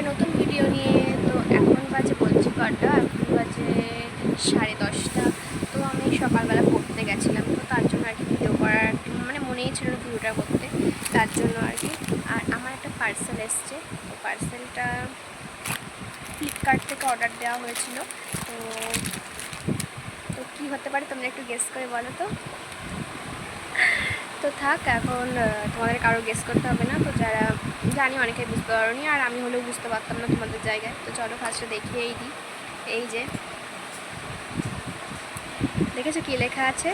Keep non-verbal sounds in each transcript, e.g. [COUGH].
একটা নতুন ভিডিও নিয়ে তো এখন বাজে বলছি কটা? এখন বাজে সাড়ে দশটা। তো আমি সকালবেলা পড়তে গেছিলাম, তো তার জন্য আর কি ভিডিও করার মানে মনেই ছিল ভিডিওটা করতে, তার জন্য আর কি। আর আমার একটা পার্সেল এসছে, তো পার্সেলটা ফ্লিপকার্ট থেকে অর্ডার দেওয়া হয়েছিল। তো তো কী হতে পারে তোমরা একটু গেস করে বলো তো? তো থাক, এখন তোমাদের কারও গেস করতে হবে না, তো যারা জানি অনেকে বুঝতে পারোনি, আর আমি হলেও বুঝতে পারতাম না তোমাদের জায়গায়। তো চলো ফার্স্টে দেখিয়েই দিই। এই যে। দেখেছ কি লেখা আছে?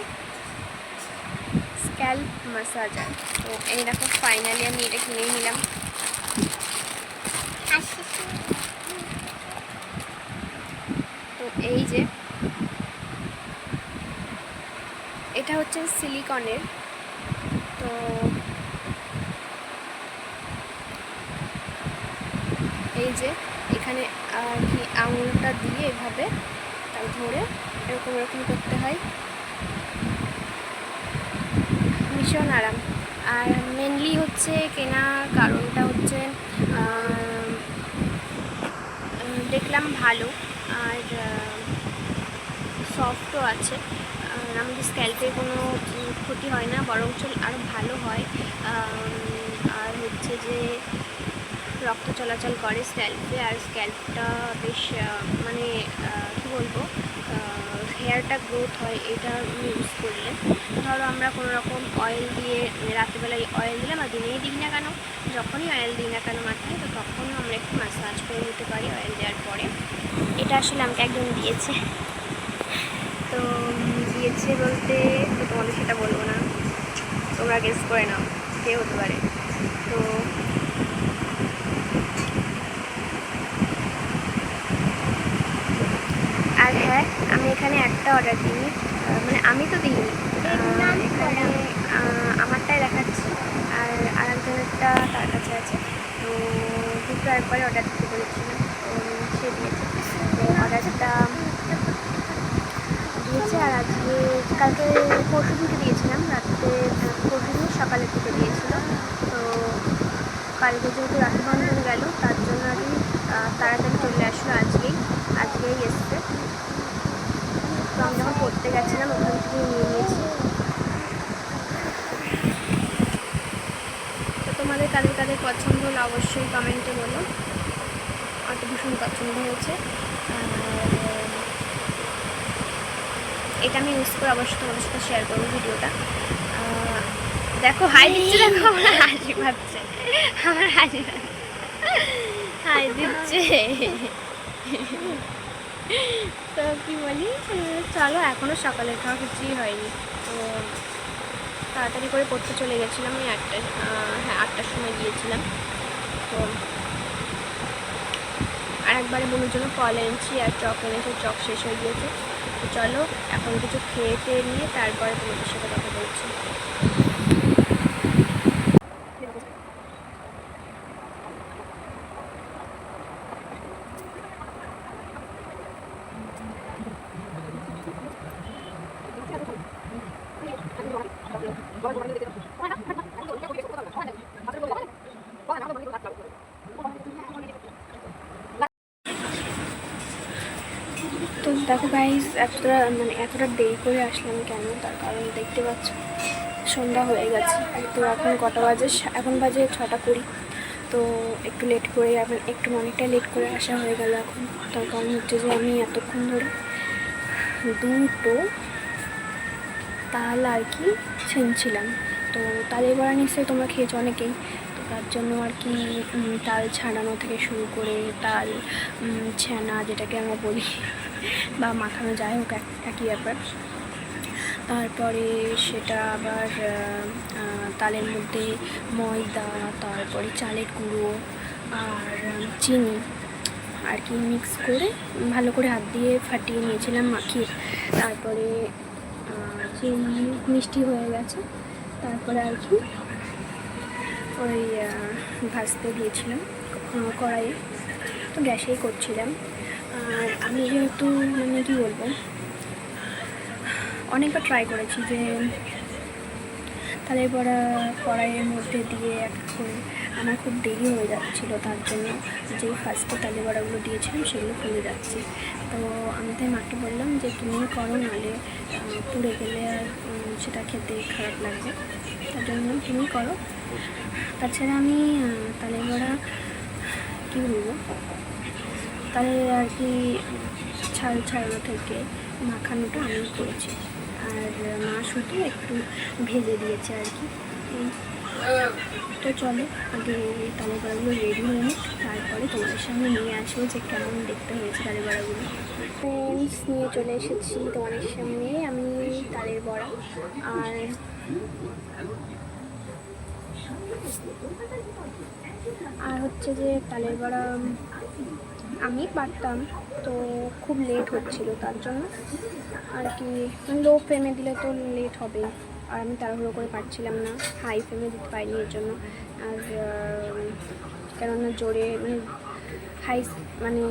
স্ক্যাল্প মাসাজার তো এই দেখো ফাইনালি আমি এটা কিনেই নিলাম। তো এই যে। এটা হচ্ছে সিলিকনের তো এই যে এখানে আর কি আঙুলটা দিয়ে এভাবে তাই ধরে এরকম এরকম করতে হয়। ভীষণ আরাম। আর মেনলি হচ্ছে কেনার কারণটা হচ্ছে দেখলাম ভালো। আর সফটও আছে। আমাদের স্ক্যাল্পে কোনো ক্ষতি হয় না, বরঞ্চ আরও ভালো হয়। আর হচ্ছে যে রক্ত চলাচল করে স্ক্যাল্পে আর স্ক্যাল্পটা বেশ মানে কী বলব হেয়ারটা গ্রোথ হয়, এটা ইউজ করলে। ধরো আমরা কোনো রকম অয়েল দিয়ে রাত্রিবেলায় অয়েল দিলাম আর দিনেই দিই না কেন? যখনই অয়েল দিই না কেন মাথায়, তো তখনও আমরা একটু ম্যাসাজ করে নিতে পারি অয়েল দেওয়ার পরে। এটা আসলে আমাকে একজন দিয়েছে। তো, দিয়েছে বলতে তোমাদের সেটা বলব না। তোমরা গেস করে নাও, কে হতে পারে। তো আর হ্যাঁ আমি এখানে একটা অর্ডার দিই। মানে আমি তো আহ, এখানে আমারটাই দেখাচ্ছি। আর আরেকজনেরটা তার কাছে আছে। তো দুটো একবারে অর্ডার দিতে বলেছিলাম তো সে দিয়েছে। তো অর্ডারটা দিয়েছে আর আজকে কালকে পরশু দিকে দিয়েছিলাম। রাত্রে পরশু দিন সকালের দিকে দিয়েছিল। তো কালকে যেহেতু রাখি বন্ধন গেল তার জন্য আর তাড়াতাড়ি চলে আসলো আজকেই। আজকেই পড়তে গেছিলাম ওখান থেকে নিয়ে নিয়েছি। তো তোমাদের কাদের কাদের পছন্দ হলো অবশ্যই কমেন্টে বলো। আমার তো ভীষণ পছন্দ হয়েছে। এটা আমি ইউজ করে অবশ্যই তোমাদের সাথে শেয়ার করব ভিডিওটা। দেখো হাই দিচ্ছে দেখো আমার হাসি পাচ্ছে। আমার হাসি পাচ্ছে। হাই দিচ্ছে। [LAUGHS] তো কি বলি চলো এখনও সকালের খাওয়া কিছুই হয়নি। তো তাড়াতাড়ি করে পড়তে চলে গেছিলাম আমি আটটা হ্যাঁ আটটার সময় গিয়েছিলাম। তো আর একবারে বোনের জন্য ফল এনেছি আর চক এনেছি চক শেষ হয়ে গিয়েছে। তো চলো, এখন কিছু খেয়ে নিয়ে তারপরে তোমাদের সাথে কথা বলছি তো দেখো গাইজ এতটা মানে এতটা দেরি করে আসলাম কেন? তার কারণ দেখতে পাচ্ছ, সন্ধ্যা হয়ে গেছে। তো এখন কটা বাজে? এখন বাজে ছটা কুড়ি। তো একটু লেট করে এখন একটু অনেকটা লেট করে আসা হয়ে গেল এখন। তার কারণ হচ্ছে যে আমি এতক্ষণ ধরে দুটো তাল আর কি ছিনছিলাম। তো তালের বড়া নিশ্চয়ই তোমরা খেয়েছো অনেকেই। তার জন্য আর কি তাল ছাড়ানো থেকে শুরু করে তাল ছানা যেটাকে আমরা বলি, বা মাখানো যাই হোক এক- একই ব্যাপার। তারপরে সেটা আবার তালের মধ্যে ময়দা, তারপরে চালের গুঁড়ো আর চিনি আর কি মিক্স করে ভালো করে হাত দিয়ে ফাটিয়ে নিয়েছিলাম মাখিয়ে। তারপরে চিনি মিষ্টি হয়ে গেছে। তারপরে আর কি ওই ভাজতে দিয়েছিলাম কড়াইয়ে। তো গ্যাসেই করছিলাম। আর আমি যেহেতু মানে কী বলব, অনেকবার ট্রাই করেছি যে তালের বড়া কড়াইয়ের মধ্যে দিয়ে এক করে। আমার খুব দেরি হয়ে যাচ্ছিল, তার জন্য যেই ফার্স্টে তালে বড়াগুলো দিয়েছিলাম, সেগুলো পুড়ে যাচ্ছে। তো আমি তাই মাকে বললাম যে তুমি করো, নাহলে পুড়ে গেলে আর সেটা খেতে খারাপ লাগবে। জন্য তুমি করো। তাছাড়া আমি তালের বড়া কী বলব? তাহলে আর কি ছাল ছাড়ানো থেকে মাখানোটা আমি করেছি। আর মা শুধু একটু ভেজে দিয়েছে আর কি। তো চলো, আগে তালে বড়াগুলো রেডি হয়ে নিক তারপরে তোমাদের সামনে নিয়ে আসব যে কেমন দেখতে হয়েছে তালে বড়াগুলো। ফ্রেন্ডস নিয়ে চলে এসেছি তোমাদের সামনে। আমি তালের বড়া আর আর হচ্ছে যে তালের বড়া আমি পারতাম, তো খুব লেট হচ্ছিল তার জন্য। আর কি লো ফ্লেমে দিলে তো লেট হবে আর আমি তাড়াহুড়ো করে পারছিলাম না হাই ফ্লেমে দিতে পারিনি এর জন্য। আর কেননা জোরে মানে হাই মানে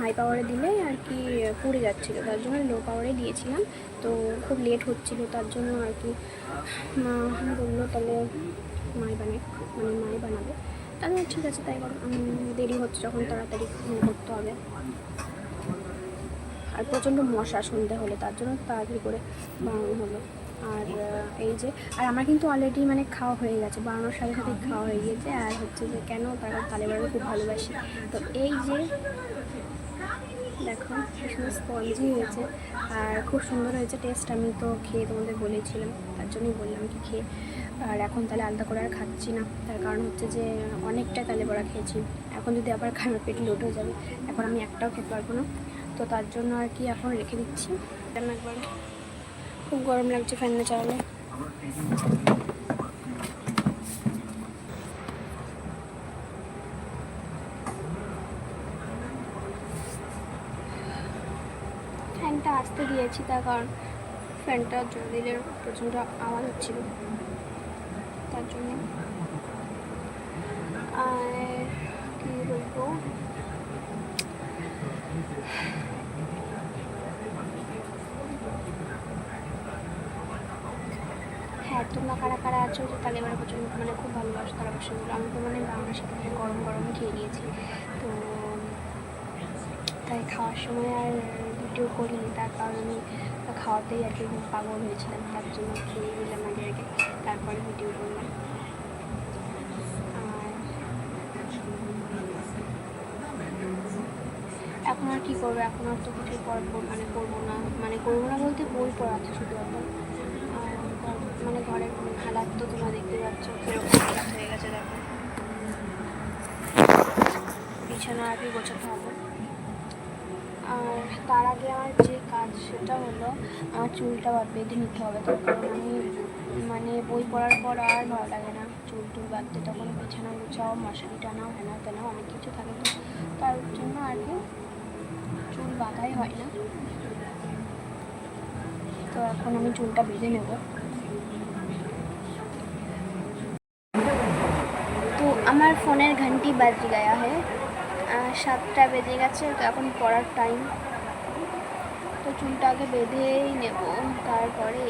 হাই পাওয়ারে দিলে আর কি পুড়ে যাচ্ছিল, তার জন্য লো পাওয়ারে দিয়েছিলাম। তো খুব লেট হচ্ছিল, তার জন্য আর কি, মা বলল, তাহলে মাই বানাই মানে মাই বানাবে। তাহলে ঠিক আছে, তাই দেরি হচ্ছে যখন তাড়াতাড়ি করতে হবে। আর প্রচণ্ড মশা সন্ধে হলো, তার জন্য তাড়াতাড়ি করে বানানো হলো। আর এই যে, আর আমার কিন্তু অলরেডি মানে খাওয়া হয়ে গেছে, বানানোর সাথে সাথে খাওয়া হয়ে গিয়েছে। আর হচ্ছে যে, কেন তারা তালে বাড়ি খুব ভালোবাসি? তো এই যে দেখো ভীষণ স্পঞ্জি হয়েছে আর খুব সুন্দর হয়েছে টেস্ট আমি তো খেয়ে তোমাদের বলেছিলাম তার জন্যই বললাম কি খেয়ে। আর এখন তাহলে আলাদা করে আর খাচ্ছি না। তার কারণ হচ্ছে যে অনেকটা তালে বড়া খেয়েছি। এখন যদি আবার খাবার পেট লোড হয়ে যাবে। এখন আমি একটাও খেতে পারব না। তো তার জন্য আর কি এখন রেখে দিচ্ছি। কেন একবার খুব গরম লাগছে ফ্যান না চালালে। আসতে দিয়েছি তার কারণ ফ্যানটা জল দিলে প্রচণ্ড আওয়াজ হচ্ছিল। তার জন্য। আর কী বলব? হ্যাঁ তোমরা কারা কারা আছো? যে তাহলে এবার প্রচণ্ড মানে খুব ভালোবাসো তারা বসে। আমি তো মানে বাংলার সাথে গরম গরম খেয়ে নিয়েছি। তো তাই খাওয়ার সময় আর ভিডিও করিনি তার কারণ আমি খাওয়াতেই আর কি পাগল হয়েছিলাম তার জন্য খেয়ে নিলাম আগে আগে তারপরে ভিডিও করলাম। এখন আর কী করব, এখন আর তো কিছু করব মানে করব না মানে করব না বলতে বই পড়া আছে শুধু এখন। মানে ঘরের হালাত তো তোমরা দেখতে পাচ্ছ, কীরকম হয়ে গেছে দেখো। বিছানা আর কি গোছাতে হবে। আর তার আগে আমার যে কাজ সেটা হলো আমার চুলটা বেঁধে নিতে হবে তার কারণ আমি মানে বই পড়ার পর আর ভালো লাগে না। চুল টুল বাঁধতে তখন বিছানা গুছাও মশারি টানাও হেনা তেনাও অনেক কিছু থাকে তো তার জন্য আর কি চুল বাঁধাই হয় না। তো এখন আমি চুলটা বেঁধে নেব। তো আমার ফোনের ঘন্টি বাজ গয়া আহ, সাতটা বেজে গেছে, তো এখন পড়ার টাইম তো চুলটা আগে বেঁধেই নেব, তারপরে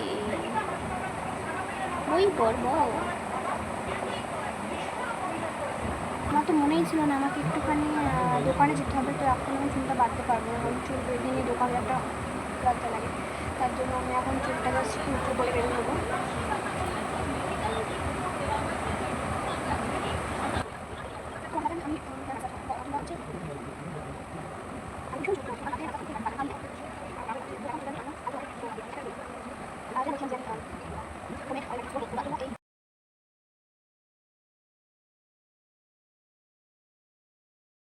বই পড়ব আমার তো মনেই ছিল না, আমাকে একটুখানি দোকানে যেতে হবে, তো এখন আমি চুলটা বাঁধতে পারব না। আমি চুল বেঁধে নিয়ে দোকানে একটা লজ্জা লাগে, তার জন্য আমি এখন চুলটা জাস্ট উঁচু করে বেঁধে নেব।